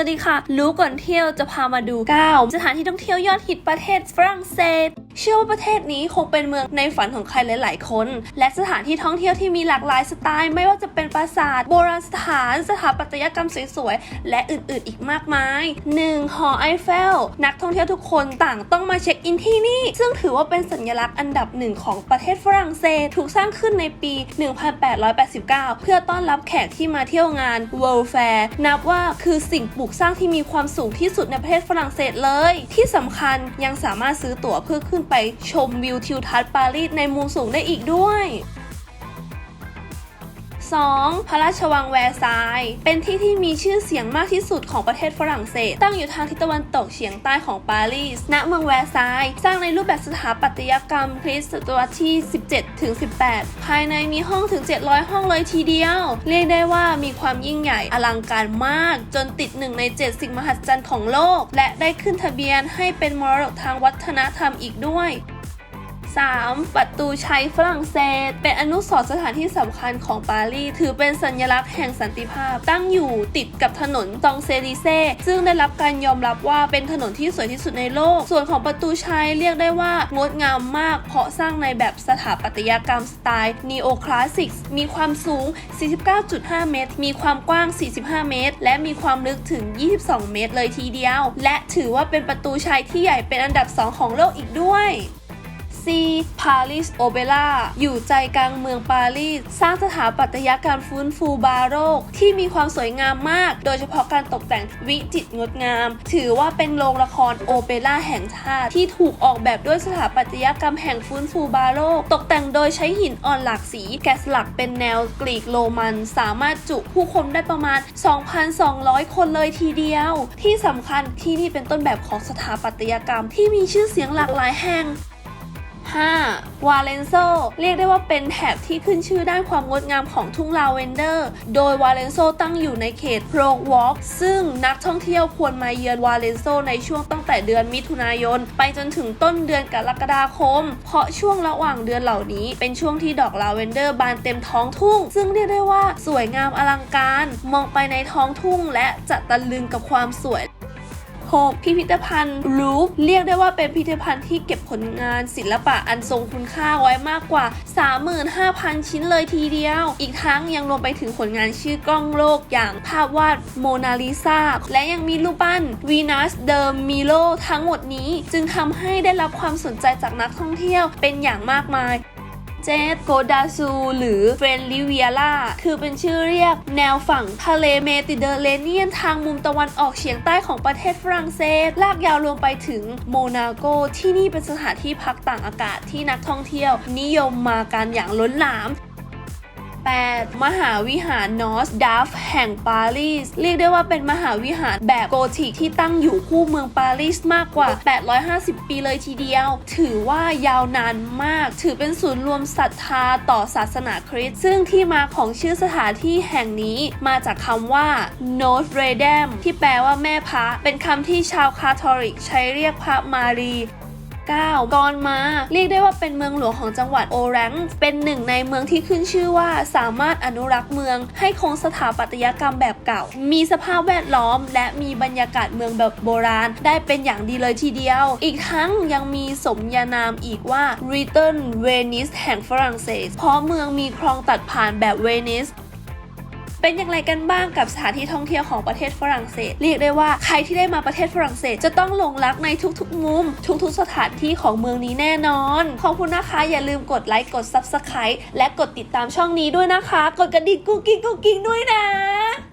สวัสดีค่ะ รู้ก่อนเที่ยวจะพามาดู 9 สถานที่ท่องเที่ยวยอดฮิตประเทศฝรั่งเศส เชื่อว่าประเทศนี้คงเป็นเมืองในฝันของใครหลาย ๆ คน และสถานที่ท่องเที่ยวที่มีหลากหลายสไตล์ ไม่ว่าจะเป็นปราสาท โบราณสถาน สถาปัตยกรรมสวย ๆ และอื่น ๆ อีกมากมาย 1. หอไอเฟล นักท่องเที่ยวทุกคนต่างต้องมาเช็คอินที่นี่ ซึ่งถือว่าเป็นสัญลักษณ์อันดับหนึ่งของประเทศฝรั่งเศส ถูกสร้างขึ้นในปี 1889 เพื่อต้อนรับแขกที่มาเที่ยวงาน World Fair นับว่าคือสิ่งปลูกสร้างที่มีความสูงที่สุดในประเทศฝรั่งเศสเลย ที่สำคัญยังสามารถซื้อตั๋วเพื่อขึ้นไปชมวิวทิวทัศน์ปารีสในมุมสูงได้อีกด้วย 2. พระราชวังแวร์ซาย เป็นที่ที่มีชื่อเสียงมากที่สุดของประเทศฝรั่งเศส ตั้งอยู่ทางทิศตะวันตกเฉียงใต้ของปารีส ณ เมืองแวร์ซาย สร้างในรูปแบบสถาปัตยกรรมคริสต์ศตวรรษที่ 17 ถึง 18 ภายในมีห้องถึง 700 ห้องเลยทีเดียว เรียกได้ว่ามีความยิ่งใหญ่อลังการมาก จนติดหนึ่งใน 7 สิ่งมหัศจรรย์ของโลก และได้ขึ้นทะเบียนให้เป็นมรดกทางวัฒนธรรมอีกด้วย 3. ประตูชัยฝรั่งเศส เป็นอนุสรณ์สถานที่สำคัญของปารีส ถือเป็นสัญลักษณ์แห่งสันติภาพ ตั้งอยู่ติดกับถนนซองเซลิเซ่ซึ่งได้รับการยอมรับว่าเป็นถนนที่สวยที่สุดในโลก ส่วนของประตูชัยเรียกได้ว่างดงามมาก เพราะสร้างในแบบสถาปัตยกรรมสไตล์นีโอคลาสสิกมีความสูง 49.5 เมตร มีความกว้าง 45 เมตร และมีความลึกถึง 22 เมตรเลยทีเดียว และถือว่าเป็นประตูชัยที่ใหญ่เป็นอันดับ 2 ของโลกอีกด้วย C Paris Opera อยู่ใจกลางเมืองปารีส สร้างสถาปัตยกรรมฟื้นฟูบาโรก ที่มีความสวยงามมาก โดยเฉพาะการตกแต่งวิจิตรงดงาม ถือว่าเป็นโรงละครโอเปร่าแห่งชาติที่ถูกออกแบบด้วยสถาปัตยกรรมแห่งฟื้นฟูบาโรก ตกแต่งโดยใช้หินอ่อนหลากสีแกะสลักเป็นแนวกรีกโรมัน สามารถจุผู้คนได้ประมาณ 2,200 คนเลยทีเดียว ที่สำคัญที่นี่เป็นต้นแบบของสถาปัตยกรรมที่มีชื่อเสียงหลากหลายแห่ง 5. วาเลนโซเรียกได้ว่าเป็นแถบที่ขึ้นชื่อด้านความงดงามของทุ่งลาเวนเดอร์ โดยวาเลนโซตั้งอยู่ในเขตโปรวอล์กซึ่งนักท่องเที่ยวควรมาเยือนวาเลนโซในช่วงตั้งแต่เดือนมิถุนายน ไปจนถึงต้นเดือนกรกฎาคม เพราะช่วงระหว่างเดือนเหล่านี้ เป็นช่วงที่ดอกลาเวนเดอร์บานเต็มท้องทุ่ง ซึ่งเรียกได้ว่าสวยงามอลังการ มองไปในท้องทุ่งและจะตะลึงกับความสวย 6. พิพิธภัณฑ์รูฟเรียกได้ว่าเป็นพิพิธภัณฑ์ที่เก็บผลงานศิลปะอันทรงคุณค่าไว้มากกว่า 35,000 ชิ้นเลยทีเดียว อีกทั้งยังรวมไปถึงผลงานชื่อกล้องโลกอย่างภาพวาดโมนาลิซาและยังมีรูปปั้นวีนัสเดอร์มิโลทั้งหมดนี้ จึงทำให้ได้รับความสนใจจากนักท่องเที่ยวเป็นอย่างมากมาย เจสโกดาซู หรือเฟรนลิเวียล่าคือเป็นชื่อเรียกแนวฝั่งทะเลเมดิเตอร์เรเนียนทางมุมตะวันออกเฉียงใต้ของประเทศฝรั่งเศส ลากยาวลงไปถึงโมนาโกที่นี่เป็นสถานที่พักต่างอากาศที่นักท่องเที่ยว นิยมมากันอย่างล้นหลาม 8. มหาวิหารนอสดัฟแห่งปารีส เรียกได้ว่าเป็นมหาวิหารแบบโกธิกที่ตั้งอยู่คู่เมืองปารีสมากกว่า 850 ปีเลยทีเดียว ถือว่ายาวนานมาก ถือเป็นศูนย์รวมศรัทธาต่อศาสนาคริสต์ซึ่งที่มาของชื่อสถานที่แห่งนี้มาจากคำว่า Notre Dame ที่แปลว่าแม่พระ เป็นคำที่ชาวคาทอลิกใช้เรียกพระมารี 9. กอนมา เรียกได้ว่าเป็นเมืองหลวงของจังหวัดโอแรงเป็นหนึ่งในเมืองที่ขึ้นชื่อว่าสามารถอนุรักษ์เมือง ให้คงสถาปัตยกรรมแบบเก่า มีสภาพแวดล้อม และมีบรรยากาศเมืองแบบโบราณ ได้เป็นอย่างดีเลยทีเดียว อีกทั้งยังมีสมญานามอีกว่า Return Venice แห่งฝรั่งเศส เพราะเมืองมีคลองตัดผ่านแบบเวนิส เป็นอย่างไรกันบ้างกับสถานที่ท่องเที่ยวของประเทศฝรั่งเศส เรียกได้ว่าใครที่ได้มาประเทศฝรั่งเศส จะต้องหลงรักในทุกๆ มุม ทุกๆ สถานที่ของเมืองนี้แน่นอน ขอบคุณนะคะอย่าลืมกดไลค์กด Subscribe และกดติดตามช่องนี้ด้วยนะคะ กดกระดิ่งกุ๊กกิ๊กกุ๊กกิ๊กด้วยนะ